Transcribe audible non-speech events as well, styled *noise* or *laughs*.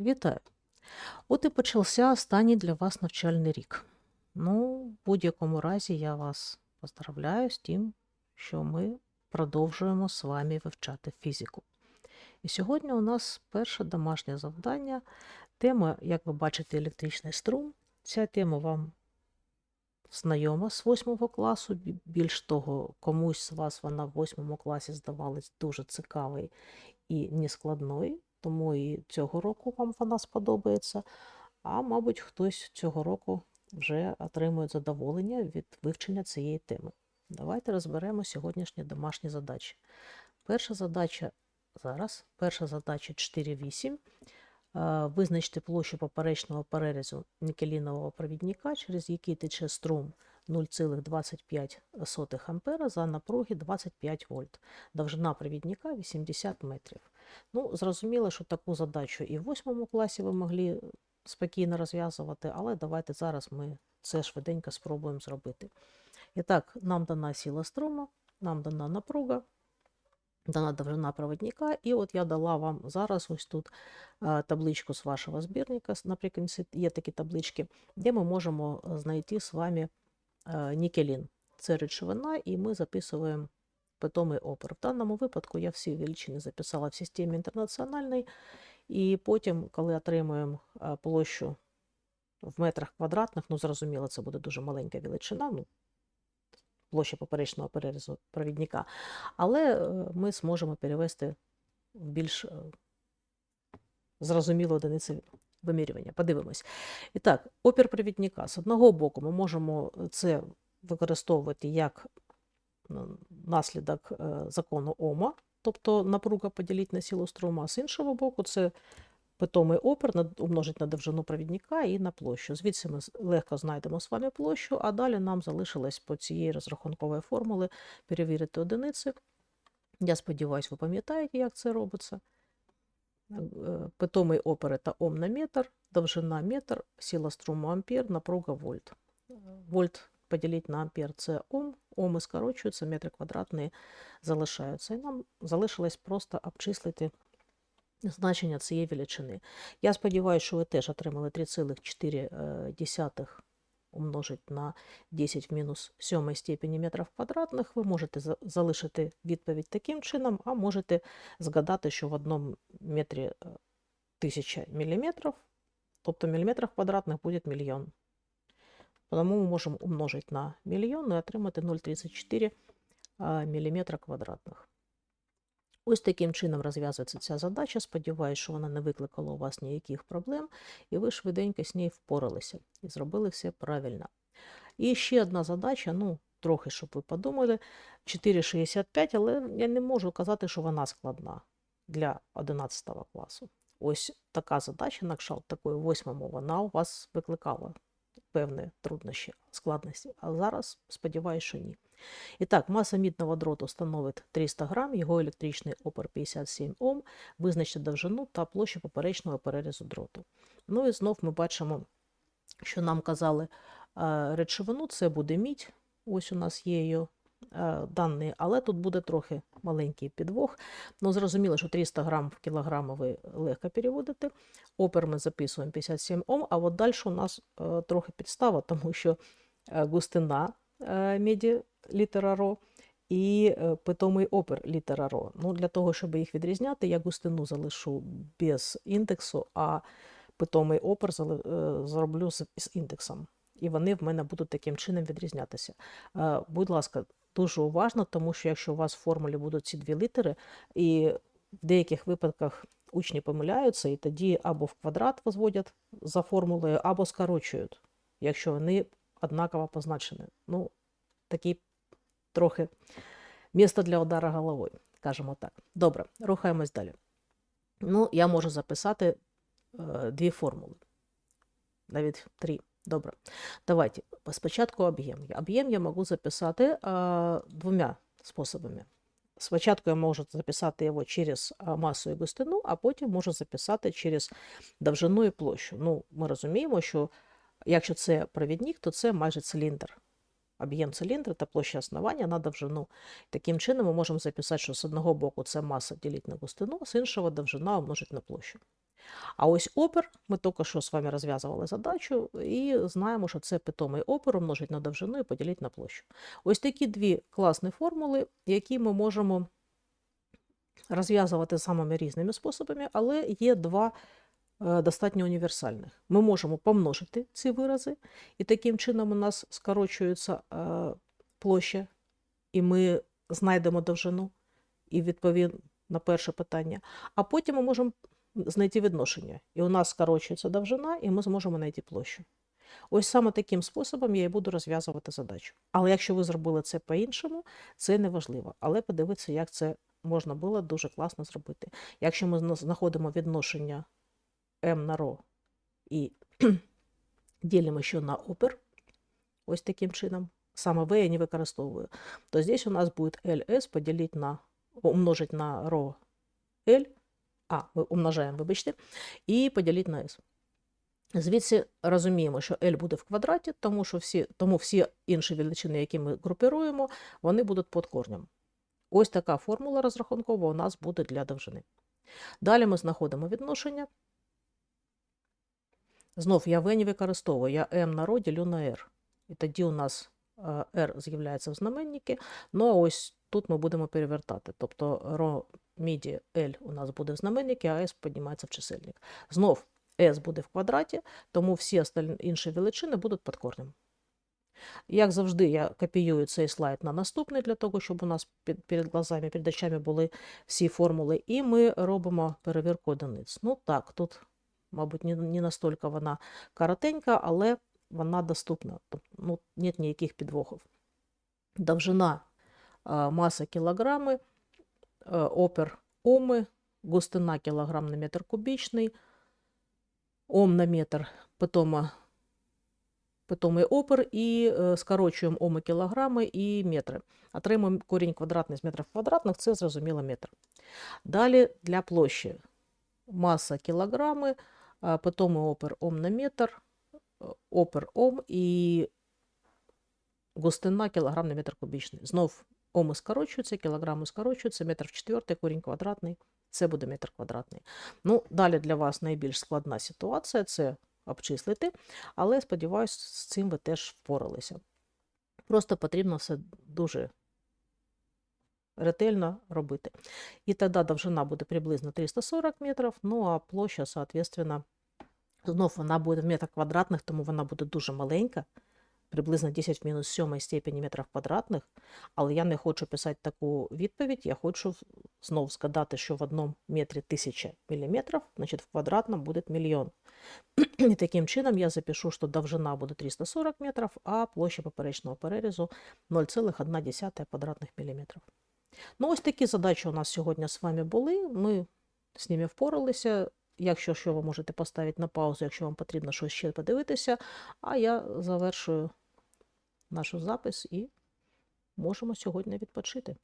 Вітаю! От і почався останній для вас навчальний рік. Ну, в будь-якому разі я вас поздравляю з тим, що ми продовжуємо з вами вивчати фізику. І сьогодні у нас перше домашнє завдання. Тема, як ви бачите, електричний струм. Ця тема вам знайома з 8 класу. Більш того, комусь з вас вона в 8 класі здавалась дуже цікавою і нескладною, тому і цього року вам вона сподобається. А мабуть, хтось цього року вже отримує задоволення від вивчення цієї теми. Давайте розберемо сьогоднішні домашні задачі. Перша задача зараз, перша задача 4.8. Е, Визначте площу поперечного перерізу нікелінового провідника, через який тече струм 0,25 А за напруги 25 вольт. Довжина провідника 80 метрів. Ну, зрозуміло, що таку задачу і в 8 класі ви могли спокійно розв'язувати, але давайте зараз ми це швиденько спробуємо зробити. І так, нам дана сила струму, нам дана напруга, дана довжина проводника, і от я дала вам зараз ось тут е, табличку з вашого збірника, наприкінці є такі таблички, де ми можемо е, знайти з вами е, нікелін. Це речовина, і ми записуємо питомий опір. В даному випадку я всі величини записала в системі інтернаціональній, і потім, коли отримуємо е, площу в метрах квадратних, ну зрозуміло, це буде дуже маленька величина, ну, площа поперечного перерізу провідника, але е, ми зможемо перевести в більш е, зрозумілу одиницю вимірювання. Подивимось. І так, опір провідника. З одного боку, ми можемо це використовувати як наслідок е, закону Ома, тобто напруга поділити на силу струму, а з іншого боку, це питомий опір умножить на довжину провідника і на площу. Звідси ми легко знайдемо з вами площу, а далі нам залишилось по цієї розрахункової формули перевірити одиниці. Я сподіваюся, ви пам'ятаєте, як це робиться. Е, Питомий опір – та Ом на метр, довжина метр, сила струму ампер, напруга вольт. Вольт поділити на ампер – це Ом, Оми скорочуються, метри квадратні залишаються. І нам залишилось просто обчислити значення цієї величини. Я сподіваюся, що ви теж отримали 3,4 умножить на 10 в мінус 7 степені метрів квадратних. Ви можете за- залишити відповідь таким чином, а можете згадати, що в одному метрі е, 1000 міліметрів, тобто міліметрів квадратних буде мільйон. Тому ми можемо умножити на мільйон і отримати 0,34 мм квадратних. Ось таким чином розв'язується ця задача. Сподіваюсь, що вона не викликала у вас ніяких проблем, і ви швиденько з нею впоралися і зробили все правильно. І ще одна задача, ну, трохи, щоб ви подумали, 4,65, але я не можу казати, що вона складна для 11 класу. Ось така задача на кшталт такої восьмому, вона у вас викликала певні труднощі, складності. А зараз сподіваюся, що ні. І так, маса мідного дроту становить 300 грам, його електричний опір 57 Ом, визначте довжину та площу поперечного перерізу дроту. Ну і знов ми бачимо, що нам казали е, речовину, це буде мідь. Ось у нас є її дані, але тут буде трохи маленький підвох. Ну, зрозуміло, що 300 грам в кілограми ви легко переводите. Опір ми записуємо 57 Ом, а от далі у нас е, трохи підстава, *laughs* тому що е, густина е, міді літера ро і е, питомий опір літера ро. Ну, для того, щоб їх відрізняти, я густину залишу без індексу, а питомий е, зроблю з, індексом. І вони в мене будуть таким чином відрізнятися. Е, Будь ласка, дуже уважно, тому що якщо у вас в формулі будуть ці дві літери, і в деяких випадках учні помиляються, і тоді або в квадрат возводять за формулою, або скорочують, якщо вони однаково позначені. Ну, такий трохи місто для удара головою, скажімо так. Добре, рухаємось далі. Ну, я можу записати е, дві формули, навіть три. Добре. Давайте спочатку об'єм. Об'єм я можу записати е, двома способами. Спочатку я можу записати його через масу і густину, а потім можу записати через довжину і площу. Ну, ми розуміємо, що якщо це провідник, то це майже циліндр. Об'єм циліндра та площа основання на довжину. Таким чином ми можемо записати, що з одного боку це маса ділить на густину, з іншого довжина умножить на площу. А ось опер, ми тільки що з вами розв'язували задачу, і знаємо, що це питомий опер умножить на довжину і поділити на площу. Ось такі дві класні формули, які ми можемо розв'язувати самими різними способами, але є два достатньо універсальних. Ми можемо помножити ці вирази, і таким чином у нас скорочується е, площа, і ми знайдемо довжину і відповім на перше питання. А потім ми можемо знайти відношення. І у нас скорочується довжина, і ми зможемо знайти площу. Ось саме таким способом я і буду розв'язувати задачу. Але якщо ви зробили це по-іншому, це не важливо. Але подивіться, як це можна було дуже класно зробити. Якщо ми знаходимо відношення m на ρ і *clears throat* ділимо ще на опер, ось таким чином, саме v я не використовую, то здесь у нас будет ls поделить на, умножить на ρ L, а, ми умножаємо, вибачте, і поділити на s. Звідси розуміємо, що L буде в квадраті, тому, що всі, тому всі інші величини, які ми групіруємо, вони будуть під корнем. Ось така формула розрахункова у нас буде для довжини. Далі ми знаходимо відношення. Знов я v не використовую, я m на ρ ділю на r. І тоді у нас е, r з'являється в знаменнику. Ну а ось тут ми будемо перевертати. Тобто ρ міді L у нас буде в знаменнику, а s піднімається в чисельник. Знов s буде в квадраті, тому всі інші величини будуть під корнем. Як завжди, я копіюю цей слайд на наступний, для того, щоб у нас під, перед глазами, перед очами були всі формули, і ми робимо перевірку одиниць. Ну так, тут, мабуть, не, настільки вона коротенька, але вона доступна. Ну, нет ніяких підвохів. Довжина а, маса кілограми, а, опер оми, густина кілограм на метр кубічний, ом на метр, питома питомий опер і е, скорочуємо оми кілограми і метри. Отримуємо корінь квадратний з метрів квадратних, це зрозуміло метр. Далі для площі маса кілограми, а питомий опер ом на метр, е, опер ом і густина кілограм на метр кубічний. Знов оми скорочуються, кілограми скорочуються, метр в четвертий, корінь квадратний, це буде метр квадратний. Ну, далі для вас найбільш складна ситуація це обчислити, але сподіваюся, з цим ви теж впоралися. Просто потрібно все дуже ретельно робити. І тоді довжина буде приблизно 340 метрів, ну а площа, соответственно, знов вона буде в метрах квадратних, тому вона буде дуже маленька, приблизно 10 в мінус 7 степені метрів квадратних. Але я не хочу писати таку відповідь, я хочу знов згадати, що в одному метрі 1000 міліметрів, значить в квадратному буде мільйон. І таким чином я запишу, що довжина буде 340 метрів, а площа поперечного перерізу 0,1 квадратних міліметрів. Ну, ось такі задачі у нас сьогодні з вами були. Ми з ними впоралися. Якщо що, ви можете поставити на паузу, якщо вам потрібно щось ще подивитися. А я завершую нашу запис і можемо сьогодні відпочити.